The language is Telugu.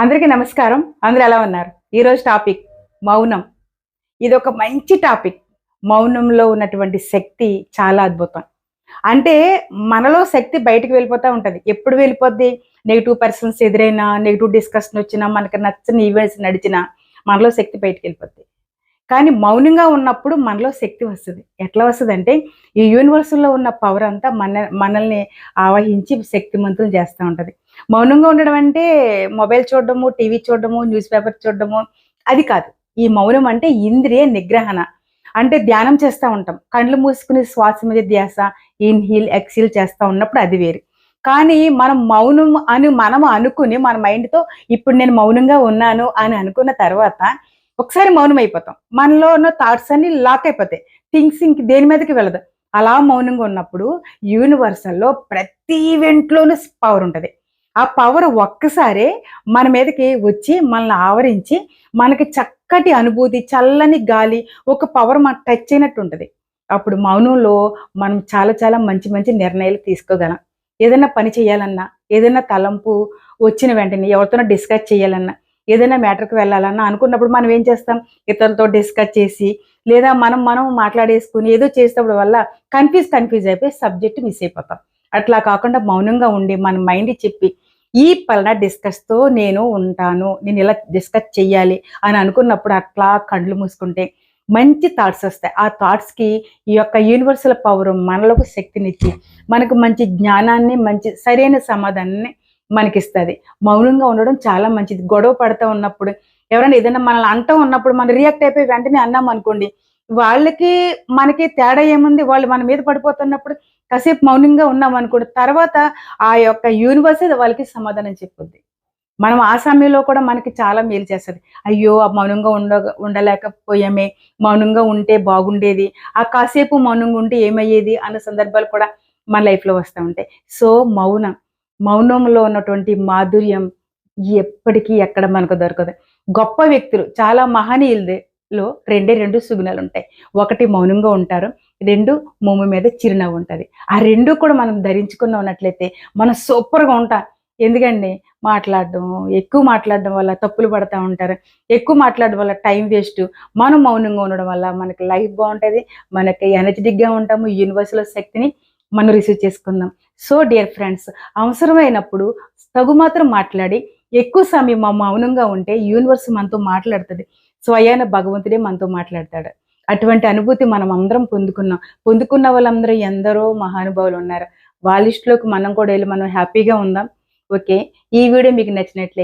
అందరికీ నమస్కారం. అందరూ ఎలా ఉన్నారు? ఈరోజు టాపిక్ మౌనం. ఇది ఒక మంచి టాపిక్. మౌనంలో ఉన్నటువంటి శక్తి చాలా అద్భుతం. అంటే మనలో శక్తి బయటకు వెళ్ళిపోతూ ఉంటుంది. ఎప్పుడు వెళ్ళిపోద్ది? నెగిటివ్ పర్సన్స్ ఎదురైనా నెగిటివ్ డిస్కషన్ వచ్చినా మనకి నచ్చని ఈవెంట్స్ నడిచినా మనలో శక్తి బయటకు వెళ్ళిపోద్ది. కానీ మౌనంగా ఉన్నప్పుడు మనలో శక్తి వస్తుంది. ఎట్లా వస్తుంది అంటే ఈ యూనివర్సల్లో ఉన్న పవర్ అంతా మన మనల్ని ఆవహించి శక్తిమంతులు చేస్తూ ఉంటుంది. మౌనంగా ఉండడం అంటే మొబైల్ చూడడము టీవీ చూడడము న్యూస్ పేపర్ చూడడము అది కాదు. ఈ మౌనం అంటే ఇంద్రియ నిగ్రహణ. అంటే ధ్యానం చేస్తూ ఉంటాం. కళ్ళు మూసుకుని శ్వాస మీద ధ్యాస ఇన్హీల్ ఎక్సీల్ చేస్తూ ఉన్నప్పుడు అది వేరు. కానీ మనం మౌనం అని మనం అనుకుని మన మైండ్తో ఇప్పుడు నేను మౌనంగా ఉన్నాను అని అనుకున్న తర్వాత ఒకసారి మౌనం అయిపోతాం మనలో ఉన్న థాట్స్ అన్ని లాక్ అయిపోతాయి. థింగ్స్ ఇంక దేని మీదకి వెళ్ళదు. అలా మౌనంగా ఉన్నప్పుడు యూనివర్సల్లో ప్రతి ఈవెంట్లోనూ పవర్ ఉంటుంది. ఆ పవర్ ఒక్కసారే మన మీదకి వచ్చి మనల్ని ఆవరించి మనకి చక్కటి అనుభూతి చల్లని గాలి ఒక పవర్ మనకు టచ్ అయినట్టు ఉంటుంది. అప్పుడు మౌనంలో మనం చాలా చాలా మంచి మంచి నిర్ణయాలు తీసుకోగలం. ఏదైనా పని చేయాలన్నా ఏదైనా తలంపు వచ్చిన వెంటనే ఎవరితోనో డిస్కస్ చేయాలన్నా ఏదైనా మ్యాటర్కి వెళ్ళాలన్నా అనుకున్నప్పుడు మనం ఏం చేస్తాం? ఇతరులతో డిస్కస్ చేసి లేదా మనం మనం మాట్లాడేసుకుని ఏదో చేసేటప్పుడు వల్ల కన్ఫ్యూజ్ కన్ఫ్యూజ్ అయిపోయి సబ్జెక్ట్ మిస్ అయిపోతాం. అట్లా కాకుండా మౌనంగా ఉండి మన మైండ్ చెప్పి ఈ పలానా డిస్కస్తో నేను ఉంటాను నేను ఇలా డిస్కస్ చెయ్యాలి అని అనుకున్నప్పుడు అట్లా కళ్ళు మూసుకుంటే మంచి థాట్స్ వస్తాయి. ఆ థాట్స్కి ఈ యొక్క యూనివర్సల్ పవర్ మనలోకి శక్తినిచ్చి మనకు మంచి జ్ఞానాన్ని మంచి సరైన సమాధానాన్ని మనకిస్తుంది. మౌనంగా ఉండడం చాలా మంచిది. గొడవ పడుతూ ఉన్నప్పుడు ఎవరైనా ఏదైనా మనల్ని అంటూ ఉన్నప్పుడు మనం రియాక్ట్ అయిపోయి వెంటనే అన్నాం అనుకోండి వాళ్ళకి మనకి తేడా ఏముంది? వాళ్ళు మన మీద పడిపోతున్నప్పుడు కాసేపు మౌనంగా ఉన్నాం అనుకోండి తర్వాత ఆ యొక్క యూనివర్స్ వాళ్ళకి సమాధానం చెప్పుద్ది. మనం ఆ సమయంలో కూడా మనకి చాలా మేలు చేస్తుంది. అయ్యో ఆ మౌనంగా ఉండ ఉండలేకపోయామే మౌనంగా ఉంటే బాగుండేది ఆ కాసేపు మౌనంగా ఉంటే ఏమయ్యేది అన్న సందర్భాలు కూడా మన లైఫ్లో వస్తూ ఉంటాయి. సో మౌనం మౌనంలో ఉన్నటువంటి మాధుర్యం ఎప్పటికీ ఎక్కడ మనకు దొరకదు. గొప్ప వ్యక్తులు చాలా మహనీయులలో రెండే రెండు సుగుణాలు ఉంటాయి. ఒకటి మౌనంగా ఉంటారు రెండు మొమ్ము మీద చిరునవ్వు ఉంటుంది. ఆ రెండు కూడా మనం ధరించుకున్న ఉన్నట్లయితే మనం సూపర్గా ఉంటాం. ఎందుకండి? మాట్లాడడం ఎక్కువ మాట్లాడడం వల్ల తప్పులు పడతా ఉంటారు. ఎక్కువ మాట్లాడడం వల్ల టైం వేస్ట్. మనం మౌనంగా ఉండడం వల్ల మనకి లైఫ్ బాగుంటుంది మనకి ఎనర్జెటిక్గా ఉంటాము యూనివర్స్లో శక్తిని మనం రిసీవ్ చేసుకుందాం. సో డియర్ ఫ్రెండ్స్ అవసరమైనప్పుడు తగు మాత్రం మాట్లాడి ఎక్కువ సమయం మా మౌనంగా ఉంటే యూనివర్స్ మనతో మాట్లాడుతుంది. స్వయాన భగవంతుడే మనతో మాట్లాడతాడు. అటువంటి అనుభూతి మనం అందరం పొందుకున్నాం. పొందుకున్న వాళ్ళందరూ ఎందరో మహానుభావులు ఉన్నారు. వాళ్ళ ఇష్టలోకి మనం కూడా వెళ్ళి మనం హ్యాపీగా ఉందాం. ఓకే ఈ వీడియో మీకు నచ్చినట్లయితే